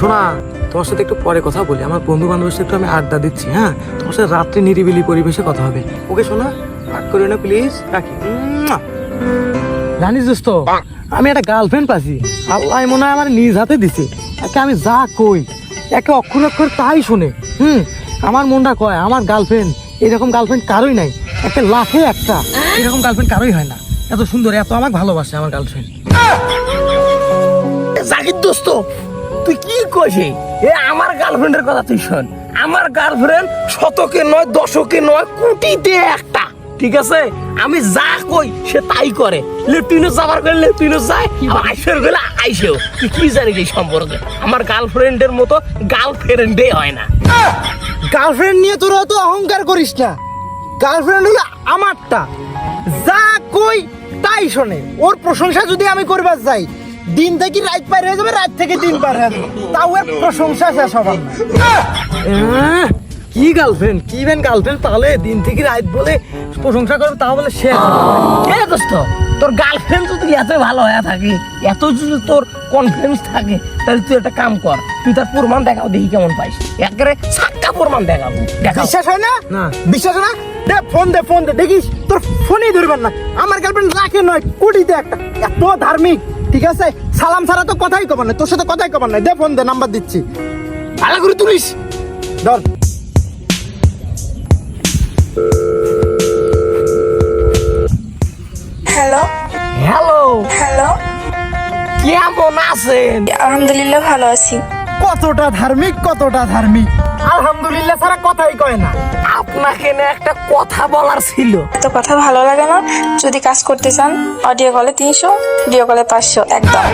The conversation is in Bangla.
শোনা, তোমার সাথে একটু পরে কথা বলি। আমার বন্ধু বান্ধবের সাথে একটু আমি আড্ডা দিচ্ছি হ্যাঁ? তোমার সাথে রাত্রে নিরিবিলি পরিবেশে কথা হবে। ওকে, শোনা? রাগ করিও না প্লিজ রাখি। জানিস দোস্ত, আমি একটা গার্লফ্রেন্ড পাইছি। আল্লাহ, মনে হয় আমার নিজ হাতে দিছে। একে আমি যা কই, একে অক্ষর অক্ষর তাই শুনে, হুম? আমার মনটা কয়, আমার গার্লফ্রেন্ড এরকম গার্লফ্রেন্ড কারোই নাই। একটা লাখে একটা, এরকম গার্লফ্রেন্ড কারোই হয় না। এত সুন্দর, এত আমাকে ভালোবাসে আমার গার্লফ্রেন্ড জাকির দোস্ত তুই কি কইছি এ আমার গার্লফ্রেন্ডের কথা তুই শোন। আমার গার্লফ্রেন্ড শতকে নয়, দশকে নয়, কোটিতে একটা। ঠিক আছে? আমি যা কই সে তাই করে। লেফটিনো যাবার করে লেফটিনো যায় আইসের গেলে আইসেও। কি জানিস এই সম্পর্কে? আমার গার্লফ্রেন্ডের মতো গার্লফ্রেন্ডে হয় না। গার্লফ্রেন্ড নিয়ে তোরা তো অহংকার করিস না। গার্লফ্রেন্ড হলো আমারটা। যা কই তাই শোনে। ওর প্রশংসা যদি আমি করবার যাই দিন থেকে রাত পার হয়ে যাবে রাত থেকে দিন পার হয়ে যাবে। তাও এর প্রশংসা শেষ হবার কি গার্লফ্রেন্ড কি ভেন গার্লফ্রেন্ড তাহলে দিন থেকে রাত বলে প্রশংসা করবে তাও বলে শেষ এ দোস্ত তোর গার্লফ্রেন্ড যদি এত ভালো হয়ে থাকে এত যদি তোর কনফিডেন্স থাকে তাহলে তুই একটা কাম কর তুই তার প্রমাণ দেখাও দেখি কেমন পাইস। একেবারে সাতটা প্রমাণ দেখাবো বিশ্বাস হয় না? না। বিশ্বাস না? দে ফোন দে ফোন দে দেখিস তোর ফোনই ধরবেন না। আমার গার্লফ্রেন্ড রাখে নয় কোটিতে একটা। এত ধার্মিক। ঠিক আছে? সালাম ছাড়া তো কথাই কবার না তোর সাথে কথাই কবার নাই। দে ফোন দে নাম্বার দিচ্ছি। ভালো করে তুলিস। ধর। হ্যালো। হ্যালো। হ্যালো। কেমন আছেন? আলহামদুলিল্লাহ ভালো আছি। কতটা ধার্মিক কতটা ধার্মিক। আলহামদুলিল্লাহ ছাড়া কথাই কয় না। আপনাকে না একটা কথা বলার ছিল। এত কথা ভালো লাগে না? যদি কাজ করতে চান অডিও কলে তিনশো ভিডিও কলে পাঁচশো একদম।